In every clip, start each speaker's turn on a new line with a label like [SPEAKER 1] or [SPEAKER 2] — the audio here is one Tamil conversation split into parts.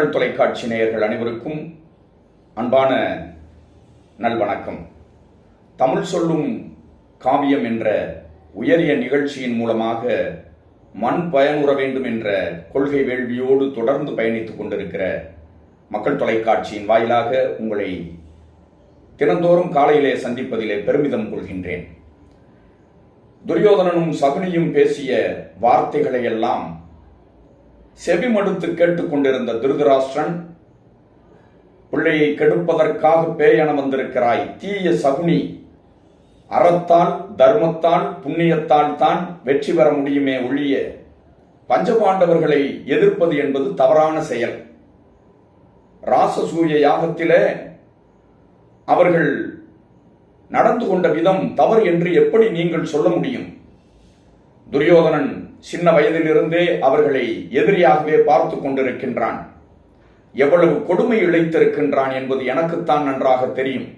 [SPEAKER 1] மக்கள் தொலைக்காட்சி நேயர்கள் அனைவருக்கும் அன்பான நல்வணக்கம். தமிழ் சொல்லும் காவியம் என்ற உயரிய நிகழ்ச்சியின் மூலமாக மண் பயனுற வேண்டும் என்ற கொள்கை வேள்வியோடு தொடர்ந்து பயணித்துக் கொண்டிருக்கிற மக்கள் தொலைக்காட்சியின் வாயிலாக உங்களை தினந்தோறும் காலையிலே சந்திப்பதிலே பெருமிதம் கொள்கின்றேன். துரியோதனனும் சகுனியும் பேசிய வார்த்தைகளை எல்லாம் செவிமடுத்து கேட்டுக்கொண்டிருந்த திருதராஷ்டிரன் பிள்ளையை கெடுப்பதற்காக பேயன வந்திருக்கிறாய். தீய சகுனி அறத்தால் தர்மத்தால் புண்ணியத்தால் தான் வெற்றி பெற முடியுமே ஒழிய பஞ்சபாண்டவர்களை எதிர்ப்பது என்பது தவறான செயல். ராசசூய யாகத்திலே அவர்கள் நடந்து கொண்ட விதம் தவறு என்று எப்படி நீங்கள் சொல்ல முடியும்? துரியோதனன் சின்ன வயதிலிருந்தே அவர்களை எதிரியாகவே பார்த்து கொண்டிருக்கின்றான். எவ்வளவு கொடுமை இழைத்திருக்கின்றான் என்பது எனக்குத்தான் நன்றாக தெரியும்.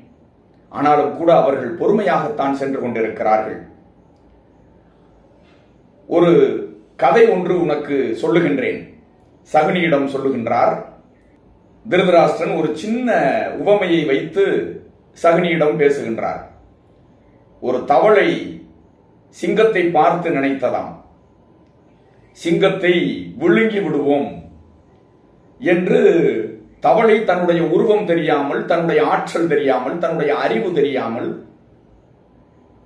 [SPEAKER 1] ஆனாலும் கூட அவர்கள் பொறுமையாகத்தான் சென்று கொண்டிருக்கிறார்கள். ஒரு கதை ஒன்று உனக்கு சொல்லுகின்றேன். சகுனியிடம் சொல்லுகின்றார் திருதராஷ்டிரன் ஒரு சின்ன உவமையை வைத்து சகுனியிடம் பேசுகின்றார். ஒரு தவளை சிங்கத்தை பார்த்து நினைத்ததாம். சிங்கத்தை விழுங்கி விடுவோம் என்று தவளை தன்னுடைய உருவம் தெரியாமல் தன்னுடைய ஆற்றல் தெரியாமல் தன்னுடைய அறிவு தெரியாமல்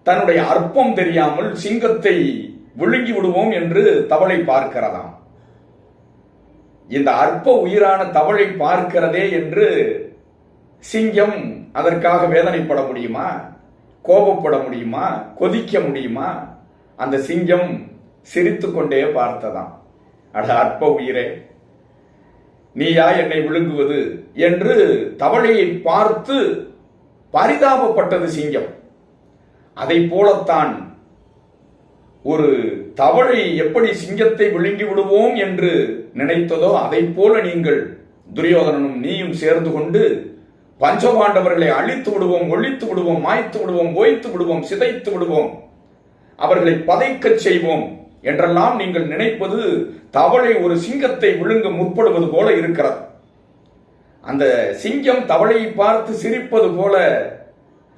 [SPEAKER 1] தன்னுடைய அற்பம் தெரியாமல் சிங்கத்தை விழுங்கி விடுவோம் என்று தவளை பார்க்கிறதாம். இந்த அற்ப உயிரான தவளை பார்க்கிறதே என்று சிங்கம் அதற்காக வேதனைப்பட முடியுமா? கோபப்பட முடியுமா? கொதிக்க முடியுமா? அந்த சிங்கம் சிரித்து கொண்டே பார்த்ததாம். அட அற்ப உயிரே நீயா என்னை விழுங்குவது என்று தவளையை பார்த்து பரிதாபப்பட்டது சிங்கம். அதை போலத்தான் ஒரு தவளை எப்படி சிங்கத்தை விழுங்கி விடுவோம் என்று நினைத்ததோ அதை போல நீங்கள் துரியோதனனும் நீயும் சேர்ந்து கொண்டு பஞ்சபாண்டவர்களை அழித்து விடுவோம் ஒழித்து விடுவோம் மாய்த்து விடுவோம் ஓய்த்து விடுவோம் சிதைத்து விடுவோம். அவர்களை பதைக்கச் செய்வோம். என்றெல்லாம் நீங்கள் நினைப்பது தவளை ஒரு சிங்கத்தை விழுங்க முற்படுவது போல இருக்கிறது. அந்த சிங்கம் தவளையை பார்த்து சிரிப்பது போல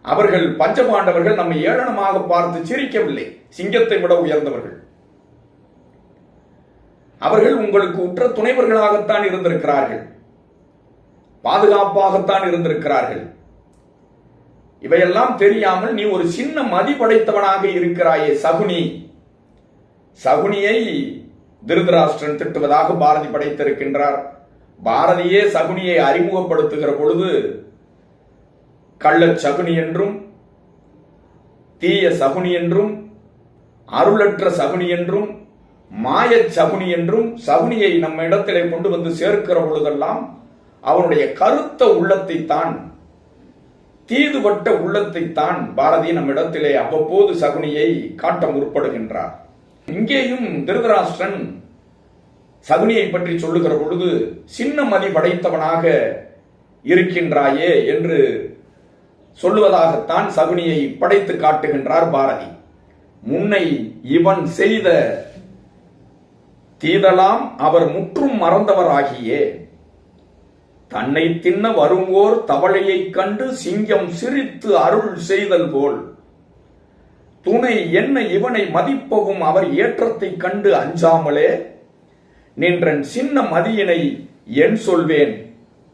[SPEAKER 1] அவர்கள் பஞ்சபாண்டவர்கள் நம்மை ஏளனமாக பார்த்து சிரிக்கவில்லை. சிங்கத்தை விட உயர்ந்தவர்கள். அவர்கள் உங்களுக்கு உற்ற துணைவர்களாகத்தான் இருந்திருக்கிறார்கள். பாதுகாப்பாகத்தான் இருந்திருக்கிறார்கள். இவையெல்லாம் தெரியாமல் நீ ஒரு சின்ன மதிப்படைத்தவனாக இருக்கிறாயே சகுனி. சகுனியை திருதராஷ்டிரன் திட்டுவதாக பாரதி படைத்திருக்கின்றார். பாரதியே சகுனியை அறிமுகப்படுத்துகிற பொழுது கள்ளச் சகுனி என்றும் தீய சகுனி என்றும் அருளற்ற சகுனி என்றும் மாயச் சகுனி என்றும் சகுனியை நம்ம இடத்திலே கொண்டு வந்து சேர்க்கிற பொழுதெல்லாம் அவனுடைய கருத்த உள்ளத்தை தான் தீதுபட்ட உள்ளத்தை தான் பாரதி நம்மிடத்திலே அவ்வப்போது சகுனியை காட்ட முற்படுகின்றார். இங்கேயும் திருதராஷ்டிரன் சகுனியை பற்றி சொல்லுகிற பொழுது சின்ன மதி படைத்தவனாக இருக்கின்றாயே என்று சொல்லுவதாகத்தான் சகுனியை படைத்து காட்டுகின்றார் பாரதி. முன்னை இவன் செய்த தீதலாம் அவர் முற்றும் மறந்தவராகியே. தன்னை தின்ன வருவோர் தவளையைக் கண்டு சிங்கம் சிரித்து அருள் செய்தல் போல். துணை என்ன இவனை மதிப்பவும் அவர் ஏற்றத்தைக் கண்டு அஞ்சாமலே நின்றன் சின்ன மதியினை என் சொல்வேன்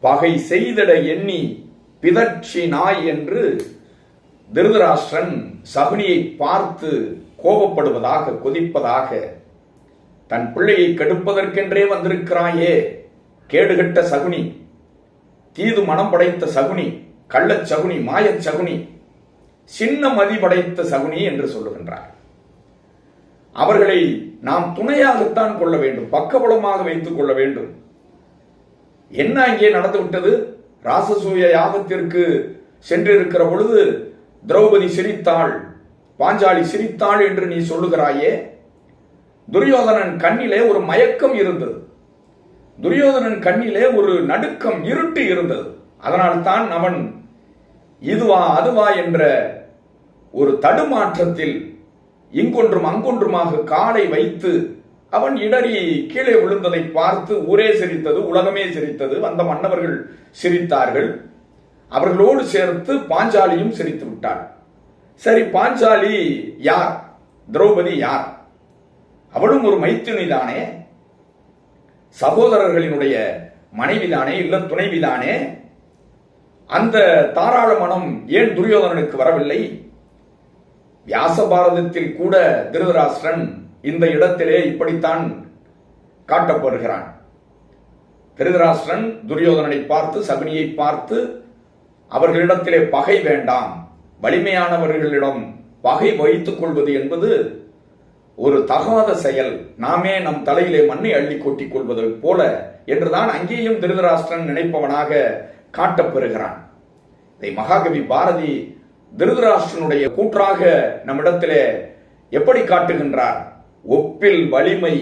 [SPEAKER 1] பகை செய்திட எண்ணி பிதற்றி நாய் என்று திருதராஷ்டிரன் சகுனியை பார்த்து கோபப்படுவதாக கொதிப்பதாக தன் பிள்ளையை கெடுப்பதற்கென்றே வந்திருக்கிறாயே கேடுகட்ட சகுனி தீது மனம் படைத்த சகுனி கள்ளச் சகுனி மாயச் சகுனி சின்ன மதி படைத்த சகுனி என்று சொல்லுகின்றார். அவர்களை நாம் துணையாகத்தான் கொள்ள வேண்டும் பக்கபலமாக வைத்துக் கொள்ள வேண்டும். என்ன இங்கே நடந்து விட்டது ராசசூய யாகத்திற்கு சென்றிருக்கிற பொழுது திரௌபதி சிரித்தாள். பாஞ்சாலி சிரித்தாள் என்று நீ சொல்லுகிறாயே. துரியோதனன் கண்ணிலே ஒரு மயக்கம் இருந்தது. துரியோதனன் கண்ணிலே ஒரு நடுக்கம் இருட்டு இருந்தது. அதனால் தான் அவன் இதுவா அதுவா என்ற ஒரு தடுமாற்றத்தில் இங்கொன்றும் அங்கொன்றுமாக காலை வைத்து அவன் இடறி கீழே விழுந்ததை பார்த்து ஊரே சிரித்தது உலகமே சிரித்தது. வந்த மன்னவர்கள் சிரித்தார்கள். அவர்களோடு சேர்த்து பாஞ்சாலியும் சிரித்து விட்டாள். சரி பாஞ்சாலி யார்? திரௌபதி யார்? அவளும் ஒரு மைத்துனி தானே சகோதரர்களினுடைய மனைவிதானே இல்ல துணைவிதானே? அந்த தாராள மனம் ஏன் துரியோதனனுக்கு வரவில்லை? வியாச பாரதத்தில் கூட திருதராஷ்டிரன் இந்த இடத்திலே இப்படித்தான் காட்டப்படுகிறான். திருதராஷ்டிரன் துரியோதனனை பார்த்து சகுனியை பார்த்து அவர்களிடத்திலே பகை வேண்டாம். வலிமையானவர்களிடம் பகை வைத்துக் கொள்வது என்பது ஒரு தகாத செயல். நாமே நம் தலையிலே மண்ணை அள்ளி கொட்டிக் கொள்வது போல என்றுதான் அங்கேயும் திருதராஷ்டிரன் நினைப்பவனாக காட்டப்பெறுகிறான் இதை மகாகவி பாரதி திருதராஷ்டனுடைய கூற்றாக நம்மிடத்திலே எப்படி காட்டுகின்றார்? ஒப்பில் வலிமை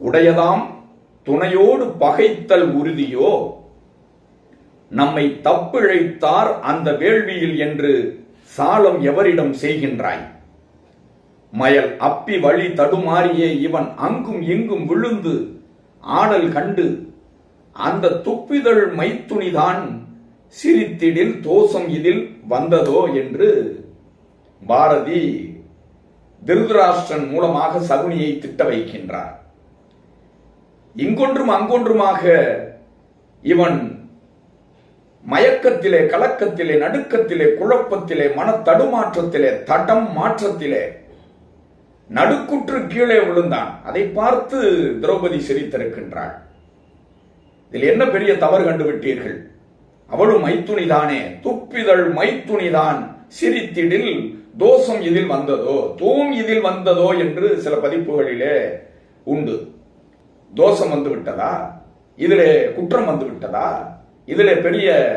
[SPEAKER 1] உடையதாம் துணையோடு பகைத்தல் உறுதியோ? நம்மை தப்பிழைத்தார் அந்த வேள்வியில் என்று சாலம் எவரிடம் செய்கின்றாய்? மயல் அப்பி வழி தடுமாறியே இவன் அங்கும் இங்கும் விழுந்து ஆடல் கண்டு அந்த துப்பிதழ் மைத்துணிதான் சிரித்திடில் தோஷம் இதில் வந்ததோ என்று பாரதி திருதராஷ்டிரன் மூலமாக சகுனியை திட்ட வைக்கின்றார். இங்கொன்றும் அங்கொன்றுமாக இவன் மயக்கத்திலே கலக்கத்திலே நடுக்கத்திலே குழப்பத்திலே மன தடுமாற்றத்திலே தடம் மாற்றத்திலே நடுக்குற்று கீழே விழுந்தான். அதை பார்த்து திரௌபதி சிரித்திருக்கின்றாள். இதில் என்ன பெரிய தவறு கண்டுவிட்டீர்கள்? அவளும் மைத்துணிதானே துப்பிதழ் மைத்துணிதான் சிரித்திடில் தோஷம் இதில் வந்ததோ? தூம் இதில் வந்ததோ? என்று சில பதிப்புகளிலே உண்டு. தோஷம் வந்து விட்டதா? இதிலே குற்றம் வந்து விட்டதா? இதிலே பெரிய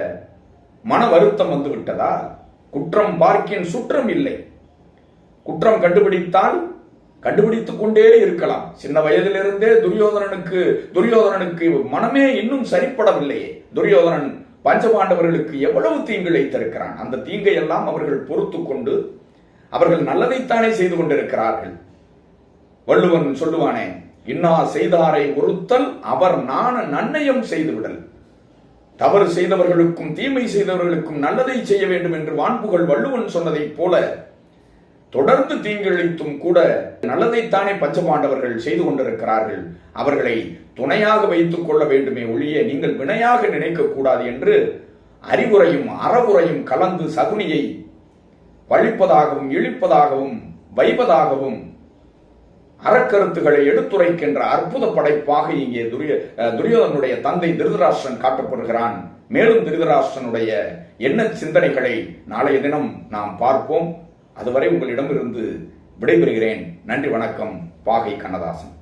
[SPEAKER 1] மன வருத்தம் வந்து விட்டதா? குற்றம் பார்க்கின் சுற்றம் இல்லை. குற்றம் கண்டுபிடித்தால் கண்டுபிடித்துக் கொண்டே இருக்கலாம். சின்ன வயதிலிருந்தே துரியோதனனுக்கு துரியோதனனுக்கு மனமே இன்னும் சரிப்படவில்லையே. துரியோதனன் பஞ்சபாண்டவர்களுக்கு எவ்வளவு தீங்கு இழைத்திருக்கிறான் அந்த தீங்கை எல்லாம் அவர்கள் பொறுத்து கொண்டு அவர்கள் நல்லதைத்தானே செய்து கொண்டிருக்கிறார்கள். வள்ளுவன் சொல்லுவானே இன்னா செய்தாரை ஒருத்தல் அவர் நாண நன்னயம் செய்துவிடல். தவறு செய்தவர்களுக்கும் தீமை செய்தவர்களுக்கும் நல்லதை செய்ய வேண்டும் என்று வான்புகள் வள்ளுவன் சொன்னதைப் போல தொடர்ந்து தீங்கிழைத்தும் கூட நல்லதைத்தானே பஞ்சபாண்டவர்கள் செய்து கொண்டிருக்கிறார்கள். அவர்களை துணையாக வைத்துக் கொள்ள வேண்டுமே ஒழிய நீங்கள் வினையாக நினைக்க கூடாது என்று அறிவுரையும் அறவுரையும் கலந்து சகுனியை வழிப்பதாகவும் இழிப்பதாகவும் வைப்பதாகவும் அறக்கருத்துக்களை எடுத்துரைக்கின்ற அற்புத படைப்பாக இங்கே துரிய துரியோதனுடைய தந்தை திருதராஷ்டிரன் காட்டப்படுகிறான். மேலும் திருதராஷ்டிரனுடைய என்ன சிந்தனைகளை நாளைய தினம் நாம் பார்ப்போம். அதுவரை உங்களிடமிருந்து விடைபெறுகிறேன். நன்றி வணக்கம். பாகை கண்ணதாசன்.